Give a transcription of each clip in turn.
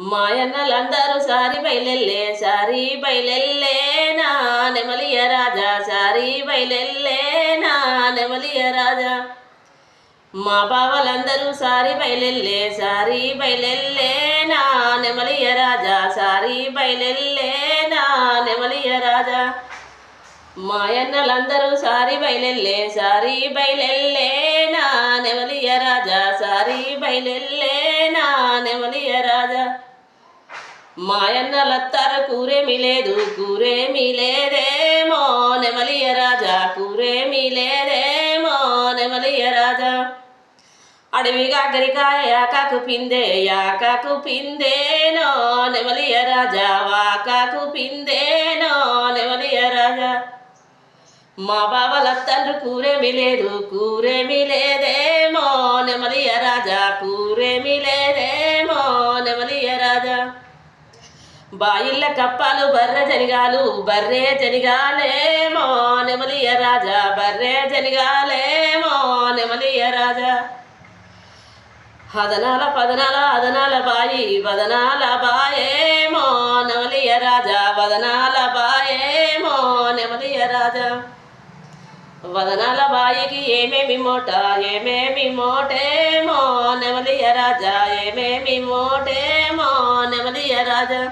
మాయన్నలందరూ సారి బయలెల్లే సారి బయలెల్లేనా నెమలియ రాజా సారి బయలెల్లేనా నెమలియ రాజా. మా బావలందరూ సారి బయలెల్లే సారి బయలెల్లేనా నెమలియ రాజా సారి బయలెల్లేనా నెమలియ రాజా. మాయన్నలందరూ సారి బయలెల్లే సారి బయలెల్లేనా నెమలియ రాజా సారి బయలెల్లేనా నెమలియ రాజా. మాయన్నల తర కూరేమి లేదు కూరేమి లేదేమో నెమలియ రాజా కూరేమి లేదేమో నెమలియ రాజా. అడవి గరికాయ యాకాకు పిందే యాకాకు పిందేనో నెమలియ రాజా వాకాకు పిందేనో నెమలియ రాజా. మా బావల తండ్రి కూరేమి లేదు కూరేమి లేదేమో నెమలియ రాజా కూరేమి లేదేమో బాయిల్ల కప్పాలు బర్రె జనిగాలు బర్రె జనిగాలేమో నెమలియ రాజా బర్రె జనిగాలేమో నెమలియ రాజా. హదనాల పదనాల అదనాల బాయి వదనాల బాయేమో నెమలియ రాజా వదనాల బాయేమో నెమలియ రాజా. వదనాల బాయికి ఏమేమి మోట ఏమేమి మోటేమో నెమలియ రాజా ఏమేమి మోటేమో నెమలియ రాజా.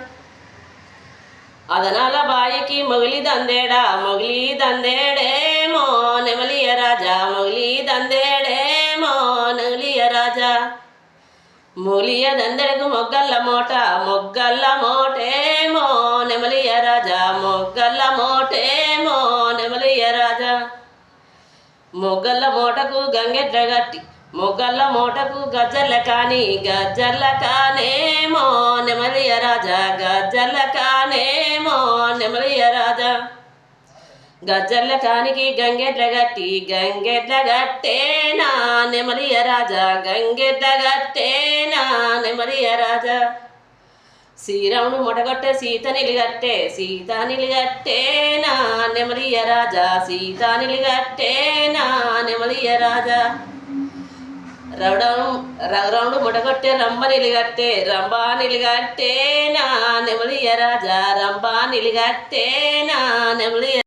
అదనాల బాయికి మొగిలి దందేడా మొగలి దందేడేమో నెమలియ రాజా మొగలి దందేడేమో నెమలియ రాజా మూలియ దందెడకు మొగ్గల్ల మోట మొగ్గల్ల మోటేమో నెమలియ రాజా మొగ్గల్ల మోటేమో నెమలియ రాజా మొగ్గల్ల మోటకు గంగెడ్ల గట్టి మొగ్గల్ల మోటకు గజ్జల్ల కానీ గజ్జల్ల కానేమో నెమలియ రాజా గజ్జల్ల కానే నెమలియ రాజా గజ్జల్ల కానికి గంగెడ్ల గట్టి గంగెడ్ల గట్టేనా నెమలియ రాజా గంగెడ్ల గట్టేనా నెమలియ రాజా శ్రీరాముడు మొటగొట్టే సీత నిలిగట్టే సీత నిలిగట్టేనా నెమలియ రాజా సీత నిలిగట్టేనా నెమలియ రాజా రవడం రవణుడు మొటగొట్టే రంబ నిలిగట్టే రంబ నిలిగట్టేనా నెమలి రాజా రంబ నిలిగట్టేనా నెమలి